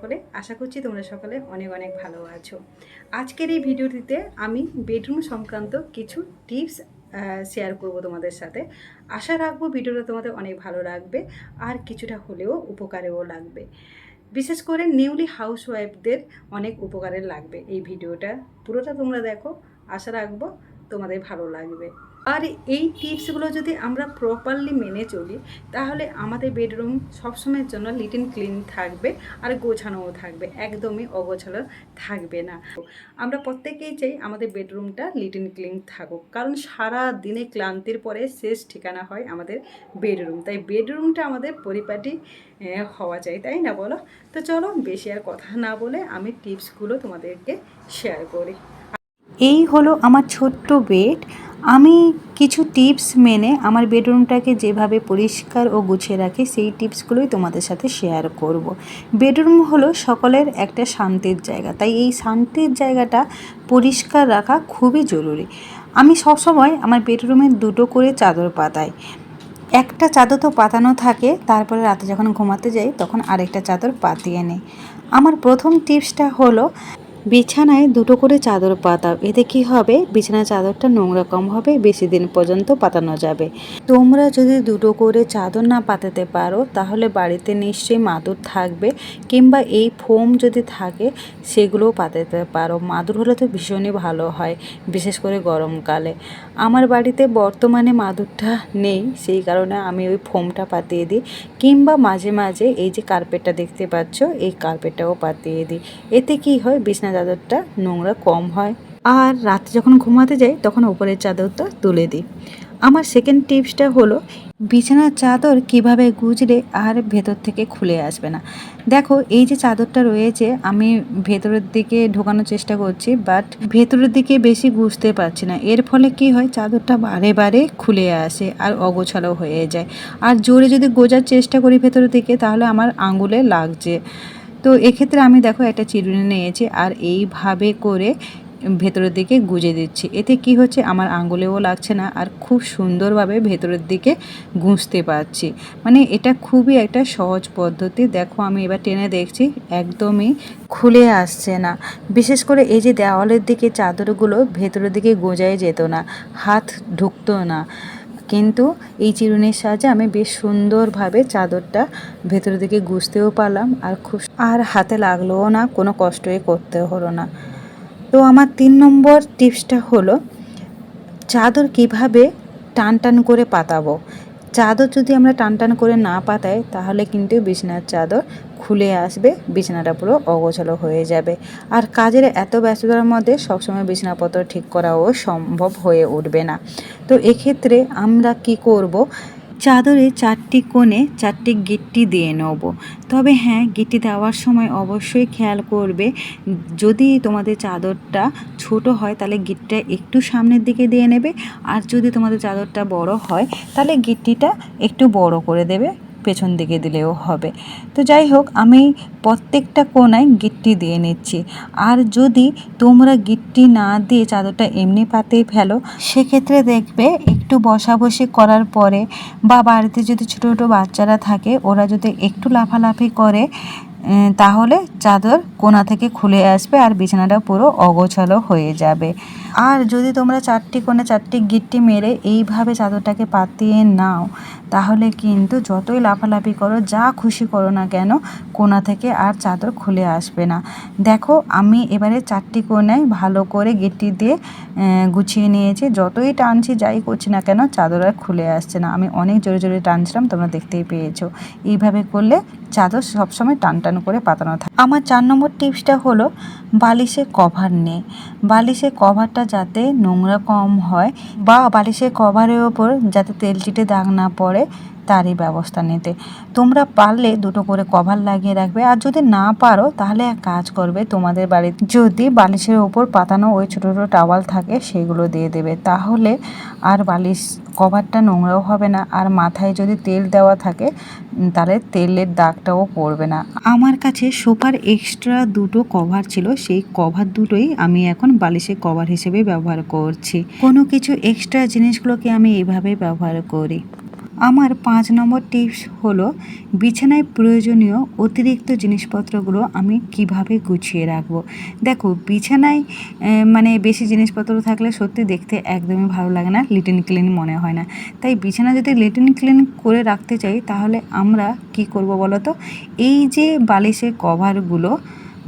সকলে, আশা করছি তোমরা সকলে অনেক অনেক ভালো আছো। আজকের এই ভিডিওটিতে আমি বেডরুম সংক্রান্ত কিছু টিপস শেয়ার করব তোমাদের সাথে। আশা রাখব ভিডিওটা তোমাদের অনেক ভালো লাগবে, আর কিছুটা হলেও উপকারেও লাগবে। বিশেষ করে নিউলি হাউস ওয়াইফদের অনেক উপকারের লাগবে এই ভিডিওটা। পুরোটা তোমরা দেখো, আশা রাখব তোমাদের ভালো লাগবে। আর এই টিপসগুলো যদি আমরা প্রপারলি মেনে চলি, তাহলে আমাদের বেডরুম সবসময়ের জন্য লিটিন ক্লিন থাকবে আর গোছানোও থাকবে, একদমই অগোছালো থাকবে না। আমরা প্রত্যেকেই চাই আমাদের বেডরুমটা লিটিন ক্লিন থাকুক, কারণ সারা দিনে ক্লান্তির পরে শেষ ঠিকানা হয় আমাদের বেডরুম তাই বেডরুমটা আমাদের পরিপাটি হওয়া চাই, তাই না বলো? তো চলো বেশি আর কথা না বলে আমি টিপসগুলো তোমাদেরকে শেয়ার করি। এই হলো আমার ছোট্ট বেড আমি কিছু টিপস মেনে আমার বেডরুমটাকে যেভাবে পরিষ্কার ও গুছিয়ে রাখি, সেই টিপসগুলোই তোমাদের সাথে শেয়ার করব। বেডরুম হলো সকলের একটা শান্তির জায়গা, তাই এই শান্তির জায়গাটা পরিষ্কার রাখা খুবই জরুরি। আমি সবসময় আমার বেডরুমে দুটো করে চাদর পাতাই। একটা চাদর তো পাতানো থাকে, তারপরে রাতে যখন ঘুমাতে যাই, তখন আরেকটা চাদর পাতিয়ে নিই। আমার প্রথম টিপসটা হলো বিছানায় দুটো করে চাদর পাতাও। এতে কি হবে? বিছানার চাদরটা নোংরা কম হবে, বেশি দিন পর্যন্ত পাতানো যাবে। তোমরা যদি দুটো করে চাদর না পাতাতে পারো, তাহলে বাড়িতে নিশ্চয়ই মাদুর থাকবে, কিংবা এই ফোম যদি থাকে, সেগুলোও পাতাতে পারো। মাদুর হলে তো ভীষণই ভালো হয়, বিশেষ করে গরমকালে। আমার বাড়িতে বর্তমানে মাদুরটা নেই, সেই কারণে আমি ওই ফোমটা পাতিয়ে দিই। কিংবা মাঝে মাঝে এই যে কার্পেটটা দেখতে পাচ্ছ, এই কার্পেটটাও পাতিয়ে দিই। এতে কি হয়? বিছনা চাদরটা নোংরা কম হয়। আর রাতে যখন ঘুমাতে যাই, তখন উপরের চাদরটা তুলে দিই। আমার সেকেন্ড টিপসটা হলো, বিছানার চাদর কীভাবে গুজলে আর ভেতর থেকে খুলে আসবে না। দেখো, এই যে চাদরটা রয়েছে, আমি ভেতরের দিকে ঢোকানোর চেষ্টা করছি বাট ভেতরের দিকে বেশি গুজতে পারছি না। এর ফলে কি হয়, চাদরটা বারে বারে খুলে আসে আর অগোছালো হয়ে যায়। আর জোরে যদি গোজার চেষ্টা করি ভেতরের দিকে, তাহলে আমার আঙুলে লাগছে। তো এক্ষেত্রে আমি দেখো, একটা চিরুনি নিয়েছি, আর এইভাবে করে ভেতরের দিকে গুজে দিচ্ছি। এতে কি হচ্ছে? আমার আঙুলেও লাগছে না আর খুব সুন্দরভাবে ভেতরের দিকে গুঁজতে পারছি। মানে এটা খুবই একটা সহজ পদ্ধতি। দেখো, আমি এবার টেনে দেখছি, একদমই খুলে আসছে না। বিশেষ করে এই যে দেওয়ালের দিকে চাদরগুলো, ভেতরের দিকে গোজাই যেত না, হাত ঢুকতো না। কিন্তু এই চিরুনির সাহায্যে আমি বেশ সুন্দরভাবে চাদরটা ভেতরের দিকে গুজতেও পারলাম আর খুব আর হাতে লাগলোও না, কোনো কষ্টই করতে হলো না। তো আমার তিন নম্বর টিপসটা হলো, চাদর কীভাবে টান টান করে পাতাবো? চাদর যদি আমরা টান টান করে না পাতাই, তাহলে কিন্তু বিছানার চাদর খুলে আসবে, বিছানাটা পুরো অগোছালো হয়ে যাবে। আর কাজের এত ব্যস্ততার মধ্যে সবসময় বিছানাপত্র ঠিক করাও সম্ভব হয়ে উঠবে না। তো এক্ষেত্রে আমরা কি করব? চাদরে চারটি কোণে চারটি গিট্টি দিয়ে নেব। তবে হ্যাঁ গিট্টি দেওয়ার সময় অবশ্যই খেয়াল করবে, যদি তোমাদের চাদরটা ছোট হয় তাহলে গিটটা একটু সামনের দিকে দিয়ে নেবে, আর যদি তোমাদের চাদরটা বড় হয় তাহলে গিট্টিটা একটু বড় করে দেবে। পেছন দিকে দিলেও হবে। তো যাই হোক, আমি প্রত্যেকটা কোনায় গিট্টি দিয়ে নিচ্ছি। আর যদি তোমরা গিট্টি না দিয়ে চাদরটা এমনি পাতেই ফেলো, সেক্ষেত্রে দেখবে একটু বসাবসি করার পরে বা বাড়িতে যদি ছোটো ছোটো বাচ্চারা থাকে, ওরা যদি একটু লাফালাফি করে তাহলে চাদর কোনা থেকে খুলে আসবে আর বিছানাটা পুরো অগোছালো হয়ে যাবে। আর যদি তোমরা চারটি কোণে চারটি গিট্টি মেরে এইভাবে চাদরটাকে পাতিয়ে নাও, তাহলে কিন্তু যতই লাফালাফি করো, যা খুশি করো না কেন, কোনা থেকে আর চাদর খুলে আসবে না। দেখো, আমি এবারে চারটি কোণায় ভালো করে গিট্টি দিয়ে গুছিয়ে নিয়েছি। যতই টানছি, যাই করছি না কেন, চাদর আর খুলে আসছে না। আমি অনেক জোরে জোরে টানছিলাম, তোমরা দেখতেই পেয়েছ। এইভাবে করলে চাদর সবসময় টান টান করে পাতানো থাকে। আমার চার নম্বর টিপসটা হলো, বালিশে কভার নে। বালিশে কভারটা যাতে নোংরা কম হয় বা বালিশের কভারের ওপর যাতে তেল চিটে দাগ না পড়ে তারই ব্যবস্থা নিতে। তোমরা পারলে দুটো করে কভার লাগিয়ে রাখবে। আর যদি না পারো, তাহলে এক কাজ করবে, তোমাদের বাড়িতে যদি বালিশের ওপর পাতানো ওই ছোটো ছোটো টাওয়াল থাকে, সেগুলো দিয়ে দেবে। তাহলে আর বালিশ কভারটা নোংরাও হবে না। আর মাথায় যদি তেল দেওয়া থাকে, তাহলে তেলের দাগটাও পড়বে না। আমার কাছে সোফার এক্সট্রা দুটো কভার ছিল। সেই কভার দুটোই আমি এখন বালিশের কভার হিসেবে ব্যবহার করছি। কোনো কিছু এক্সট্রা জিনিসগুলোকে আমি এইভাবে ব্যবহার করি। আমার পাঁচ নম্বর টিপস হলো, বিছানায় প্রয়োজনীয় অতিরিক্ত জিনিসপত্রগুলো আমি কীভাবে গুছিয়ে রাখব? দেখো, বিছানায় মানে বেশি জিনিসপত্র থাকলে সত্যি দেখতে একদমই ভালো লাগে না লিটিন ক্লিন মনে হয় না। তাই বিছানা যদি লিটিন ক্লিন করে রাখতে চাই, তাহলে আমরা কি করব বলো তো? এই যে বালিশের কভারগুলো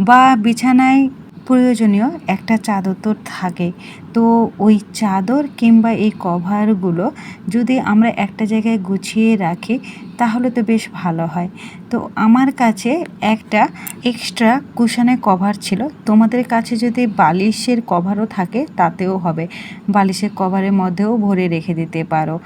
বা বিছানায় প্রয়োজনীয় একটা চাদর তো থাকে। তো ওই চাদর কিংবা এই কভারগুলো যদি আমরা একটা জায়গায় গুছিয়ে রাখি, তাহলে তো বেশ ভালো হয়। তো আমার কাছে একটা এক্সট্রা কুশনের কভার ছিল। তোমাদের কাছে যদি বালিশের কভারও থাকে, তাতেও হবে। বালিশের কভারের মধ্যেও ভরে রেখে দিতে পারো।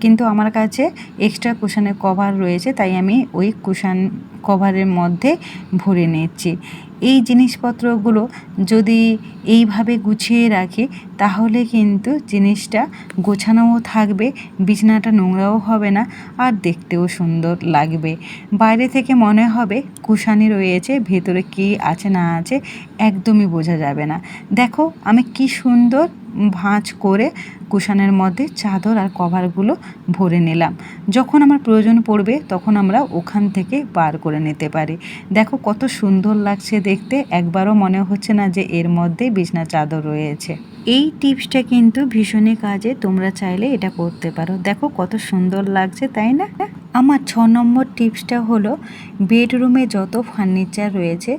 কিন্তু আমার কাছে এক্সট্রা কুশনের কভার রয়েছে, তাই আমি ওই কুশন কভারের মধ্যে ভরে নিচ্ছি। এই জিনিসপত্রগুলো যদি এইভাবে গুছিয়ে রাখি, তাহলে কিন্তু জিনিসটা গোছানোও থাকবে, বিছানাটা নোংরাও হবে না, আর দেখতেও সুন্দর লাগবে। বাইরে থেকে মনে হবে কুশানি রয়েছে, ভেতরে কী আছে না আছে, একদমই বোঝা যাবে না। দেখো, আমি কি সুন্দর ভাঁজ করে কুশানের মধ্যে চাদর আর কভারগুলো ভরে নিলাম। যখন আমার প্রয়োজন পড়বে, তখন আমরা ওখান থেকে বার করে নিতে পারি। দেখো কত সুন্দর লাগছে দেখতে, একবারও মনে হচ্ছে না যে এর মধ্যে বিছনা চাদর রয়েছে। এই টিপসটা কিন্তু ভীষণই কাজে, তোমরা চাইলে এটা করতে পারো। দেখো কত সুন্দর লাগছে, তাই না? আমার ছ নম্বর টিপসটা হলো, বেডরুমে যত ফার্নিচার রয়েছে,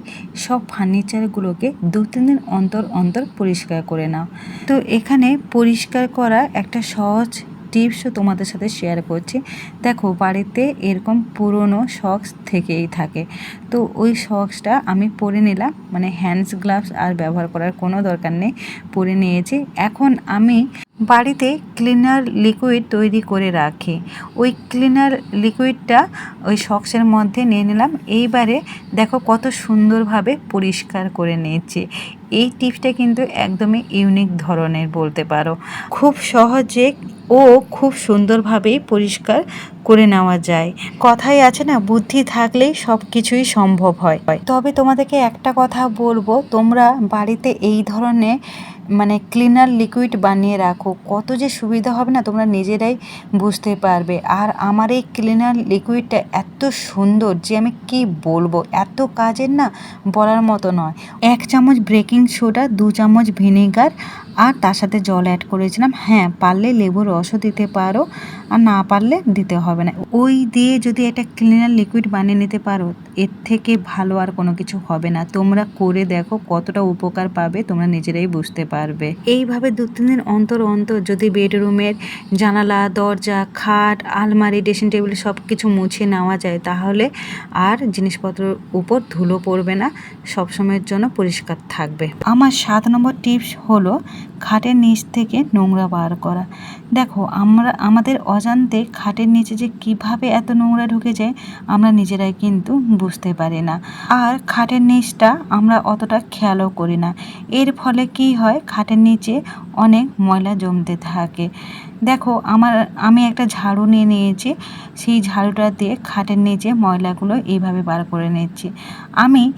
সব ফার্নিচারগুলোকে দু, তিন দিন অন্তর অন্তর পরিষ্কার করে নাও। তো এখানে পরিষ্কার করা একটা সহজ টিপসও তোমাদের সাথে শেয়ার করছি। দেখো, বাড়িতে এরকম পুরনো শক্স থেকেই থাকে। তো ওই শক্সটা আমি পরে নিলাম মানে হ্যান্ডস গ্লাভস আর ব্যবহার করার কোনো দরকার নেই, পরে নিয়েছি। এখন আমি বাড়িতে ক্লিনার লিকুইড তৈরি করে রাখি। ওই ক্লিনার লিকুইডটা ওই শক্সের মধ্যে নিয়ে নিলাম। এইবারে দেখো কত সুন্দরভাবে পরিষ্কার করে নিয়েছি। এই টিপসটা কিন্তু একদমই ইউনিক ধরনের বলতে পারো। খুব সহজে ও খুব সুন্দরভাবেই পরিষ্কার করে নেওয়া যায়। কথাই আছে না, বুদ্ধি থাকলেই সব কিছুই সম্ভব হয়। তবে তোমাদেরকে একটা কথা বলব, তোমরা বাড়িতে এই ধরনের মানে ক্লিনার লিকুইড বানিয়ে রাখো। কত যে সুবিধা হবে না তোমরা নিজেরাই বুঝতে পারবে। আর আমার এই ক্লিনার লিকুইডটা এত সুন্দর যে আমি কি বলব? এত কাজের না বলার মতো নয়। এক চামচ বেকিং সোডা দু চামচ ভিনেগার আর তার সাথে জল অ্যাড করেছিলাম। হ্যাঁ পারলে লেবুর রসও দিতে পারো, আর না পারলে দিতে হবে না। ওই দিয়ে যদি একটা ক্লিনার লিকুইড বানিয়ে নিতে পারো, এর থেকে ভালো আর কোনো কিছু হবে না। তোমরা করে দেখো কতটা উপকার পাবে, তোমরা নিজেরাই বুঝতে পারবে। এইভাবে দু, তিন দিন অন্তর অন্তর যদি বেডরুমের জানালা, দরজা, খাট, আলমারি ড্রেসিং টেবিল সব কিছু মুছে নেওয়া যায়, তাহলে আর জিনিসপত্রের উপর ধুলো পড়বে না, সবসময়ের জন্য পরিষ্কার থাকবে। আমার সাত নম্বর টিপস হলো খাটের নিচ থেকে নোংরা বার করা। দেখো, আমরা, আমাদের অজান্তে খাটের নিচে যে কীভাবে এত নোংরা ঢুকে যায়, আমরা নিজেরাই কিন্তু বুঝতে পারি না। আর খাটের নিচটা আমরা অতটা খেয়ালও করি না। এর ফলে কি হয়, খাটের নিচে অনেক ময়লা জমতে থাকে। দেখো, আমার, আমি একটা ঝাড়ু নিয়ে নিয়েছি। সেই ঝাড়ুটা দিয়ে খাটের নিচে ময়লাগুলো এইভাবে বার করে নিচ্ছি। আমি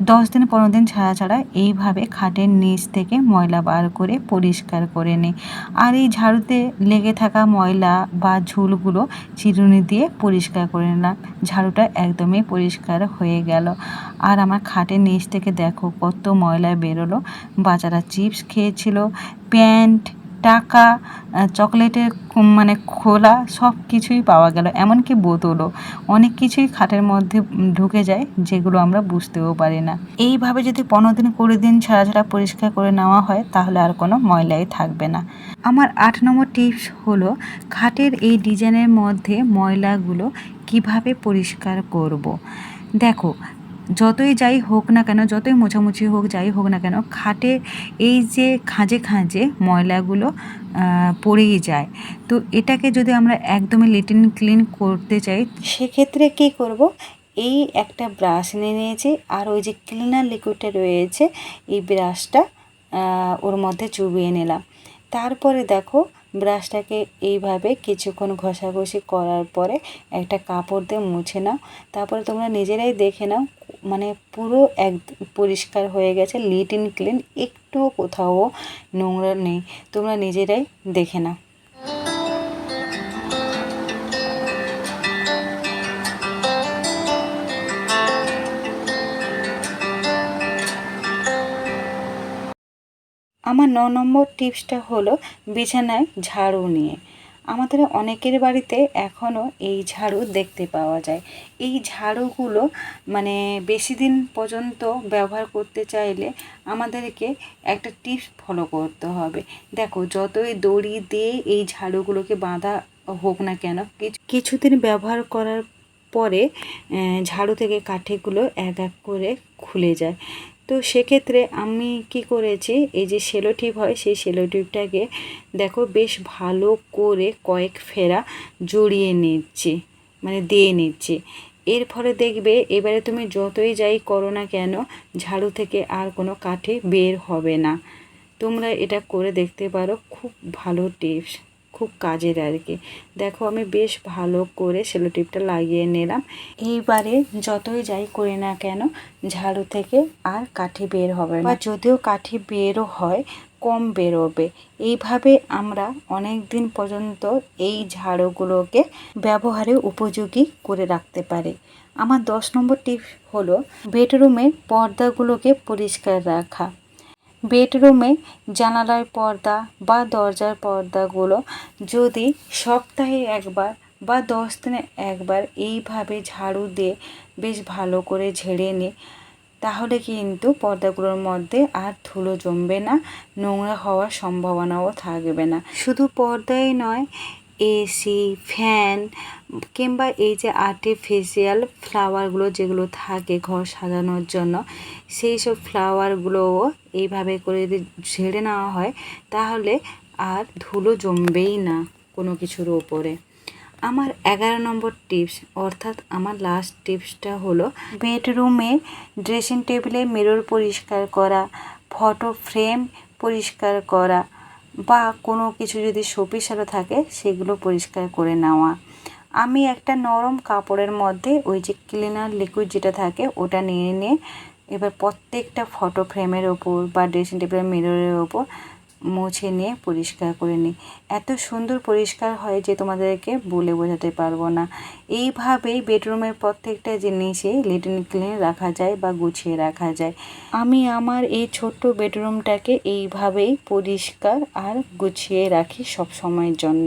দশ দিন, পনেরো দিন ছাড়া ছাড়া এইভাবে খাটের নিচ থেকে ময়লা বার করে পরিষ্কার করে নিই আর এই ঝাড়ুতে লেগে থাকা ময়লা বা ঝুলগুলো চিরুনি দিয়ে পরিষ্কার করে নিলাম। ঝাড়ুটা একদমই পরিষ্কার হয়ে গেল। আর আমার খাটের নিচ থেকে দেখো কত ময়লা বেরোলো। বাচ্চারা চিপস খেয়েছিল, প্যান্ট টাকা চকলেটের মানে খোলা সব কিছুই পাওয়া গেল। এমনকি বোতলও। অনেক কিছুই খাটের মধ্যে ঢুকে যায়, যেগুলো আমরা বুঝতেও পারি না। এইভাবে যদি পনেরো দিন, কুড়ি দিন ছাড়া ছাড়া পরিষ্কার করে নেওয়া হয়, তাহলে আর কোনো ময়লাই থাকবে না। আমার আট নম্বর টিপস হলো, খাটের এই ডিজাইনের মধ্যে ময়লাগুলো কীভাবে পরিষ্কার করব। দেখো যতই যাই হোক না কেন, যতই মোছামুছি হোক, যাই হোক না কেন, খাটে এই যে খাঁজে খাঁজে ময়লাগুলো পড়েই যায়। তো এটাকে যদি আমরা একদমই লিটিন ক্লিন করতে চাই, সেক্ষেত্রে কী করব? এই একটা ব্রাশ নিয়ে নিয়েছি, আর ওই যে ক্লিনার লিকুইডটা রয়েছে, এই ব্রাশটা ওর মধ্যে চুবিয়ে নিলাম। তারপরে দেখো, ব্রাশটাকে এইভাবে কিছুক্ষণ ঘষাঘষি করার পরে একটা কাপড় দিয়ে মুছে নাও। তারপরে তোমরা নিজেরাই দেখে নাও মানে পুরো এক পরিষ্কার হয়ে গেছে লিট ইন ক্লিন একটুও কোথাও নোংরা নেই, তোমরা নিজেরাই দেখে না আমার ন নম্বর টিপসটা হলো বিছানায় ঝাড়ু নিয়ে। আমাদের অনেকের বাড়িতে এখনও এই ঝাড়ু দেখতে পাওয়া যায়। এই ঝাড়ুগুলো মানে বেশি দিন পর্যন্ত ব্যবহার করতে চাইলে আমাদেরকে একটা টিপস ফলো করতে হবে। দেখো, যতই দড়ি দিয়ে এই ঝাড়ুগুলোকে বাঁধা হোক না কেন, কিছু কিছুদিন ব্যবহার করার পরে ঝাড়ু থেকে কাঠিগুলো এক এক করে খুলে যায়। তো সেক্ষেত্রে আমি কি করেছি, এই যে সেলো টিপ হয়, সেই সেলো টিপটাকে দেখো বেশ ভালো করে কয়েক ফেরা জড়িয়ে নিচ্ছি মানে দিয়ে নিচ্ছি। এর ফলে দেখবে এবারে তুমি যতই যাই করো না কেন, ঝাড়ু থেকে আর কোনো কাঠি বের হবে না। তোমরা এটা করে দেখতে পারো, খুব ভালো টিপস। খুব কাজের আর কি। দেখো, আমি বেশ ভালো করে সেলো টিপটা লাগিয়ে নিলাম। এইবারে যতই যাই করি না কেন, ঝাড়ু থেকে আর কাঠি বের হবে না। যদিও কাঠি বেরও হয়, কম বেরোবে। এইভাবে আমরা অনেক দিন পর্যন্ত এই ঝাড়ুগুলোকে ব্যবহারে উপযোগী করে রাখতে পারি। আমার দশ নম্বর টিপ হলো বেডরুমের পর্দাগুলোকে পরিষ্কার রাখা। বেডরুমে জানালার পর্দা বা দরজার পর্দাগুলো যদি সপ্তাহে একবার বা দশ দিনে একবার এইভাবে ঝাড়ু দিয়ে বেশ ভালো করে ঝেড়ে নিই তাহলে কিন্তু পর্দাগুলোর মধ্যে আর ধুলো জমবে না, নোংরা হওয়ার সম্ভাবনাও থাকবে না। শুধু পর্দাই নয়, এসি, ফ্যান কিংবা এই যে আর্টিফিশিয়াল ফ্লাওয়ারগুলো যেগুলো থাকে ঘর সাজানোর জন্য, সেই সব ফ্লাওয়ারগুলোও এইভাবে করে যদি ঝেড়ে নেওয়া হয়, তাহলে আর ধুলো জমবেই না কোনো কিছুর ওপরে আমার এগারো নম্বর টিপস অর্থাৎ আমার লাস্ট টিপসটা হলো বেডরুমে ড্রেসিং টেবিলে মিরর পরিষ্কার করা ফটো ফ্রেম পরিষ্কার করা, বা কোনো কিছু যদি শোপিসারও থাকে, সেগুলো পরিষ্কার করে নেওয়া। আমি একটা নরম কাপড়ের মধ্যে ওই যে ক্লিনার লিকুইড যেটা থাকে, ওটা নিয়ে নিয়ে এবার প্রত্যেকটা ফটো ফ্রেমের ওপর বা ড্রেসিং টেবিলের মিররের ওপর মুছে নিয়ে পরিষ্কার করে নিই। এত সুন্দর পরিষ্কার হয় যে তোমাদেরকে বলে বোঝাতে পারব না। এইভাবেই বেডরুমের প্রত্যেকটা জিনিসই লিটিন ক্লিন রাখা যায় বা গুছিয়ে রাখা যায়। আমি আমার এই ছোট্ট বেডরুমটাকে এইভাবেই পরিষ্কার আর গুছিয়ে রাখি সব সময়ের জন্য।